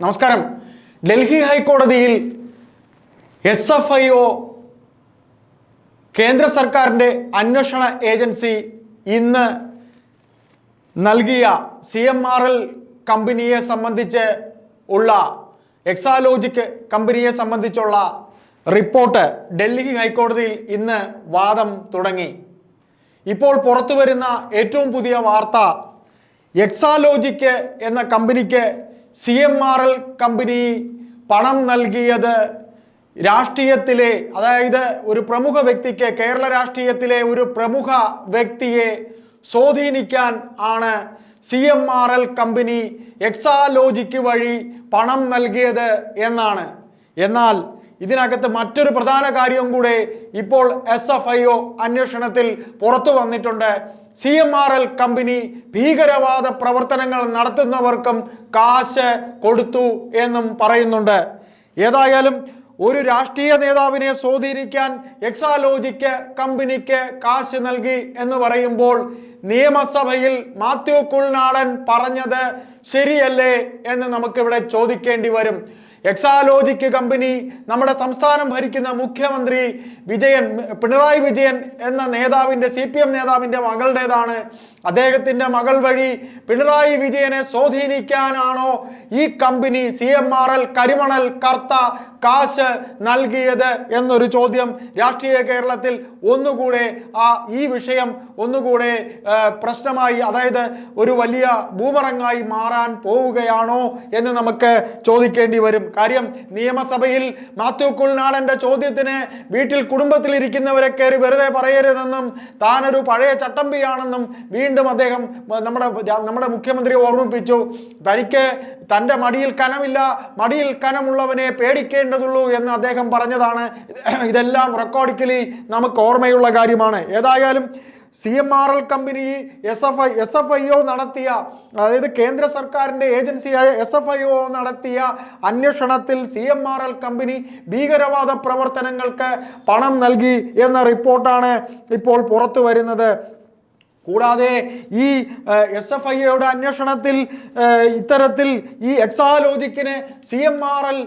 നമസ്കാരം. ഡൽഹി ഹൈക്കോടതിയിൽ S F I O കേന്ദ്ര സർക്കാരിന്റെ അന്വേഷണ ഏജൻസി ഇന്ന് നൽകിയ സി എം ആർ എൽ കമ്പനിയെ സംബന്ധിച്ച് ഉള്ള എക്സാലോജിക് കമ്പനിയെ സംബന്ധിച്ചുള്ള റിപ്പോർട്ട് ഡൽഹി ഹൈക്കോടതിയിൽ ഇന്ന് വാദം തുടങ്ങി. ഇപ്പോൾ പുറത്തു വരുന്ന ഏറ്റവും പുതിയ വാർത്ത എക്സാലോജിക്ക് എന്ന കമ്പനിക്ക് C M R L company പണം നൽകിയത് രാഷ്ട്രീയത്തിലെ അതായത് ഒരു പ്രമുഖ വ്യക്തിക്ക് കേരള രാഷ്ട്രീയത്തിലെ ഒരു പ്രമുഖ വ്യക്തിയെ സ്വാധീനിക്കാൻ ആണ് C M R L company Exalogic വഴി പണം നൽകിയത് എന്നാണ്. എന്നാൽ ഇതിനകത്ത് മറ്റൊരു പ്രധാന കാര്യം കൂടെ ഇപ്പോൾ എസ് എഫ് ഐ ഒ അന്വേഷണത്തിൽ പുറത്തു വന്നിട്ടുണ്ട്. C M R L company ഭീകരവാദ പ്രവർത്തനങ്ങൾ നടത്തുന്നവർക്കും കാശ് കൊടുത്തു എന്നും പറയുന്നുണ്ട്. ഏതായാലും ഒരു രാഷ്ട്രീയ നേതാവിനെ സ്വാധീനിക്കാൻ എക്സാലോജിക്ക് കമ്പനിക്ക് കാശ് നൽകി എന്ന് പറയുമ്പോൾ നിയമസഭയിൽ മാത്യു കുൾനാടൻ പറഞ്ഞത് ശരിയല്ലേ എന്ന് നമുക്കിവിടെ ചോദിക്കേണ്ടി വരും. എക്സാലോജിക്ക് കമ്പനി നമ്മുടെ സംസ്ഥാനം ഭരിക്കുന്ന മുഖ്യമന്ത്രി വിജയൻ പിണറായി വിജയൻ എന്ന നേതാവിന്റെ സി പി എം നേതാവിന്റെ മകളുടേതാണ്. അദ്ദേഹത്തിന്റെ മകൾ വഴി പിണറായി വിജയനെ സ്വാധീനിക്കാനാണോ ഈ company C M R L കരിമണൽ കർത്ത കാശ് നൽകിയത് എന്നൊരു ചോദ്യം രാഷ്ട്രീയ കേരളത്തിൽ ഒന്നുകൂടെ ആ ഈ വിഷയം ഒന്നുകൂടെ പ്രശ്നമായി അതായത് ഒരു വലിയ ഭൂമറങ്ങായി മാറാൻ പോവുകയാണോ എന്ന് നമുക്ക് ചോദിക്കേണ്ടി വരും. കാര്യം നിയമസഭയിൽ മാത്യു കുൾനാടന്റെ ചോദ്യത്തിന് വീട്ടിൽ കുടുംബത്തിൽ ഇരിക്കുന്നവരെ കയറി വെറുതെ പറയരുതെന്നും താനൊരു പഴയ ചട്ടമ്പിയാണെന്നും വീണ്ടും അദ്ദേഹം നമ്മുടെ നമ്മുടെ മുഖ്യമന്ത്രി ഓർമ്മിപ്പിച്ചു. തനിക്ക് തന്റെ മടിയിൽ കനമില്ല മടിയിൽ കനമുള്ളവനെ പേടിക്കേണ്ടതുള്ളൂ എന്ന് അദ്ദേഹം പറഞ്ഞതാണ്. ഇതെല്ലാം റെക്കോർഡിക്കലി നമുക്ക് ഓർമ്മയുള്ള കാര്യമാണ്. ഏതായാലും C M R L company S F I S F I O നടത്തിയ അതായത് കേന്ദ്ര സർക്കാരിന്റെ ഏജൻസിയായ എസ് എഫ് ഐ ഒ നടത്തിയ അന്വേഷണത്തിൽ C M R L company ഭീകരവാദ പ്രവർത്തനങ്ങൾക്ക് പണം നൽകി എന്ന റിപ്പോർട്ടാണ് ഇപ്പോൾ പുറത്തു വരുന്നത്. കൂടാതെ ഈ എസ് എഫ് ഐയുടെ അന്വേഷണത്തിൽ ഇത്തരത്തിൽ ഈ എക്സാലോജിക്കിന് C M R L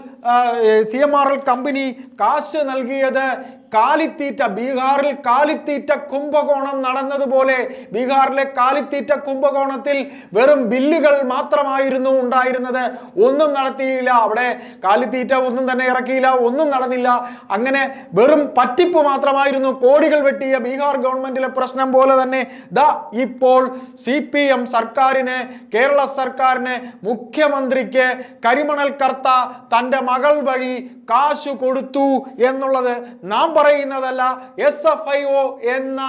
C M R L company കാശ് നൽകിയത് കാലിത്തീറ്റ ബീഹാറിൽ കാലിത്തീറ്റ കുംഭകോണം നടന്നതുപോലെ ബീഹാറിലെ കാലിത്തീറ്റ കുംഭകോണത്തിൽ വെറും ബില്ലുകൾ മാത്രമായിരുന്നു ഉണ്ടായിരുന്നത്. ഒന്നും നടത്തിയില്ല. അവിടെ കാലിത്തീറ്റ ഒന്നും തന്നെ ഇറക്കിയില്ല. ഒന്നും നടന്നില്ല. അങ്ങനെ വെറും പറ്റിപ്പ് മാത്രമായിരുന്നു കോടികൾ വെട്ടിയ ബീഹാർ ഗവൺമെന്റിലെ പ്രശ്നം പോലെ തന്നെ ദ ഇപ്പോൾ സി പി എം സർക്കാരിന് കേരള സർക്കാരിന് മുഖ്യമന്ത്രിക്ക് കരിമണൽ കർത്ത തന്റെ മകൾ വഴി കാശ് കൊടുത്തു എന്നുള്ളത് നാം പറയുന്നതല്ല എസ് എഫ് ഐ ഒ എന്ന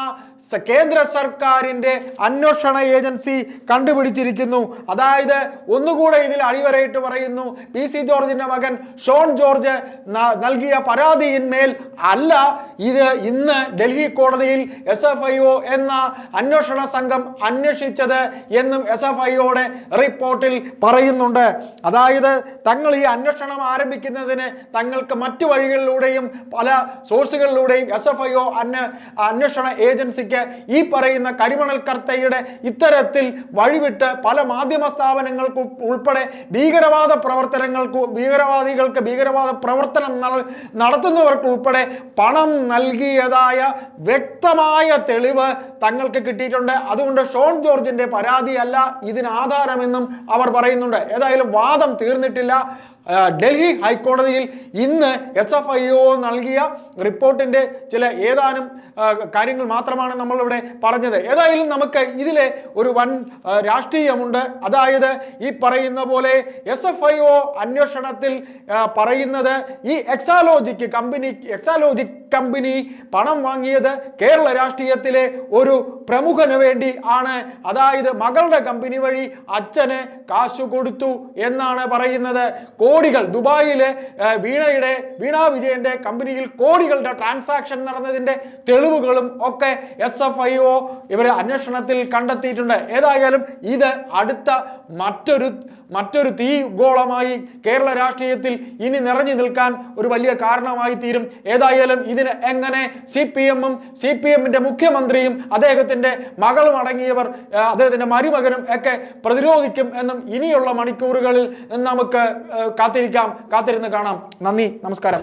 കേന്ദ്ര സർക്കാരിന്റെ അന്വേഷണ ഏജൻസി കണ്ടുപിടിച്ചിരിക്കുന്നു. അതായത് ഒന്നുകൂടെ ഇതിൽ അടിവരയിട്ട് പറയുന്നു പി സി ജോർജിന്റെ മകൻ ഷോൺ ജോർജ് നൽകിയ പരാതിയിന്മേൽ അല്ല ഇത് ഇന്ന് ഡൽഹി കോടതിയിൽ എസ് എഫ് ഐ ഒ എന്ന അന്വേഷണ സംഘം അന്വേഷിച്ചത് എന്നും എസ് എഫ് ഐ ഒയുടെ റിപ്പോർട്ടിൽ പറയുന്നുണ്ട്. അതായത് തങ്ങൾ ഈ അന്വേഷണം ആരംഭിക്കുന്നതിന് തങ്ങൾക്ക് മറ്റു വഴികളിലൂടെയും പല സോഴ്സുകളിലൂടെയും എസ് എഫ് ഐ ഒ അന്വേഷണ ഏജൻസിക്ക് ഈ പറയുന്ന കരിമണൽ കർത്തയുടെ ഇത്തരത്തിൽ വഴിവിട്ട് പല മാധ്യമ സ്ഥാപനങ്ങൾക്ക് ഉൾപ്പെടെ ഭീകരവാദ പ്രവർത്തനങ്ങൾക്ക് ഭീകരവാദികൾക്ക് ഭീകരവാദ പ്രവർത്തനം നടത്തുന്നവർക്കുൾപ്പെടെ പണം നൽകിയതായ വ്യക്തമായ തെളിവ് തങ്ങൾക്ക് കിട്ടിയിട്ടുണ്ട്. അതുകൊണ്ട് ഷോൺ ജോർജിന്റെ പരാതിയല്ല ഇതിന് ആധാരമെന്നും അവർ പറയുന്നുണ്ട്. ഏതായാലും വാദം തീർന്നിട്ടില്ല. ഡൽഹി ഹൈക്കോടതിയിൽ ഇന്ന് എസ് എഫ് ഐ ഒ നൽകിയ റിപ്പോർട്ടിന്റെ ചില ഏതാനും കാര്യങ്ങൾ മാത്രമാണ് നമ്മളിവിടെ പറഞ്ഞത്. ഏതായാലും നമുക്ക് ഇതിലെ ഒരു വൻ രാഷ്ട്രീയമുണ്ട്. അതായത് ഈ പറയുന്ന പോലെ എസ് എഫ് ഐ ഒ അന്വേഷണത്തിൽ പറയുന്നത് ഈ എക്സാലോജിക്ക് കമ്പനി എക്സാലോജിക് കമ്പനി പണം വാങ്ങിയത് കേരള രാഷ്ട്രീയത്തിലെ ഒരു പ്രമുഖന് വേണ്ടി ആണ്. അതായത് മകളുടെ കമ്പനി വഴി അച്ഛന് കാശു കൊടുത്തു എന്നാണ് പറയുന്നത്. കോടികൾ ദുബായിലെ വീണയുടെ വീണ വിജയന്റെ കമ്പനിയിൽ കോടികളുടെ ട്രാൻസാക്ഷൻ നടന്നതിന്റെ തെളിവുകളും ഒക്കെ എസ് എഫ് ഐ ഒ ഇവർ അന്വേഷണത്തിൽ കണ്ടെത്തിയിട്ടുണ്ട്. ഏതായാലും ഇത് അടുത്ത മറ്റൊരു മറ്റൊരു തീ ഗോളമായി കേരള രാഷ്ട്രീയത്തിൽ ഇനി നിറഞ്ഞു നിൽക്കാൻ ഒരു വലിയ കാരണമായി തീരും. ഏതായാലും ഇതിന് എങ്ങനെ സി പി എമ്മും സി പി എമ്മിന്റെ മുഖ്യമന്ത്രിയും അദ്ദേഹത്തിന്റെ മകളും അടങ്ങിയവർ അദ്ദേഹത്തിന്റെ മരുമകനും ഒക്കെ പ്രതിരോധിക്കും എന്നും ഇനിയുള്ള മണിക്കൂറുകളിൽ നമുക്ക് കാത്തിരിക്കാം കാത്തിരുന്ന് കാണാം. നന്ദി നമസ്കാരം.